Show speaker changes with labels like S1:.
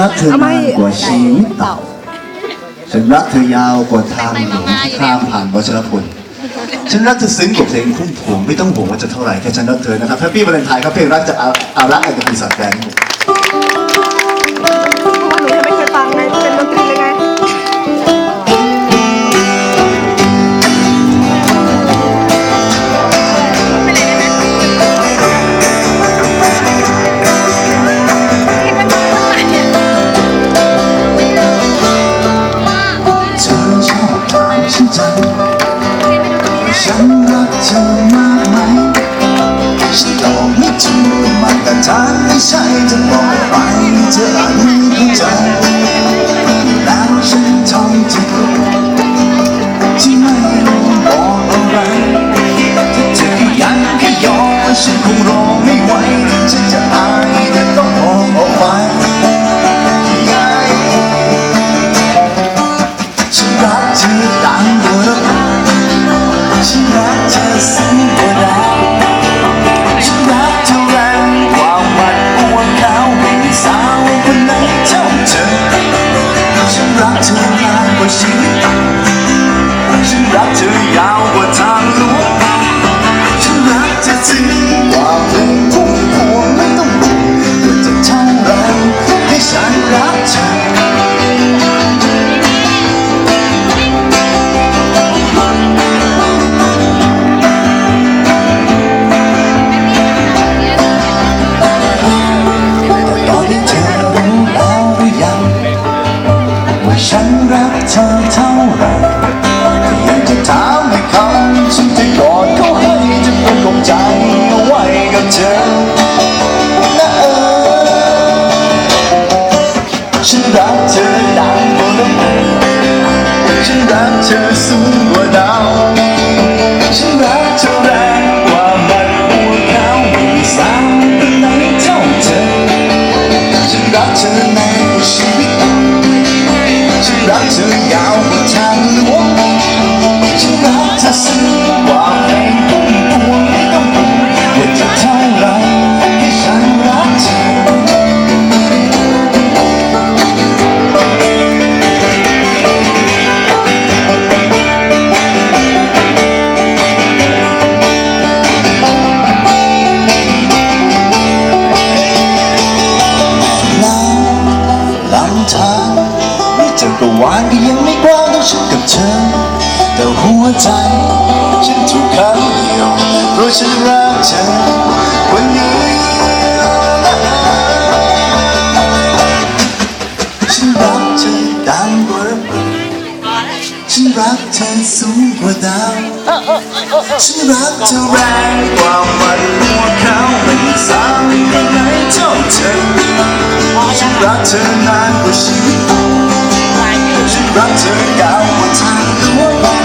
S1: รักเธอนานกว่าชีวิตเต่าฉันรักเธอยาวกว่าทางหลวงที่ข้ามผ่านวัชรพลฉันรักเธอซึ้งกว่าเพลงพุ่มพวงไม่ต้องห่วงว่าจะเท่าไหร่แค่ฉันรักเธอนะครับแฮปปี้วาเลนไทน์ครับเพลงรักจากอาอารักไอ้กับปีศาจแดงครับ ทางไม่ใช่จะบอกไปเธออาจไม่เข้าใจแล้วฉันทำจะรู้ที่ไม่รู้บอกอะไรถ้าเธอยังแค่ยอมฉันคงรอไม่ไหวฉันจะอายแต่ต้องบอกออกไปฉันรักเธอต่างกว่าฉันรักเธอสูงกว่าดาว ฉันรักเธอสูงกว่าดาว ฉันรักเธอแรงกว่าบัดบัวขาวไม่มีสาวคนไหนเท่าเธอ ฉันรักเธอนานกว่าชีวิตฉันรักเธอ วาลก็ยังไม่กว้างเท่าฉันกับเธอ แต่หัวใจ ฉันถูกขังเดียว เพราะฉันรักเธอคนเดียวฉันรักเธอดังกว่าระเบิดฉันรักเธอสูงกว่าดาวฉันรักเธอแรงกว่ามันหัวเขาไม่มีสาวคนไหนเท่าเธอฉันรักเธอนานกว่าชีวิตฉัน รักเธอยาวกว่าทางโค้ง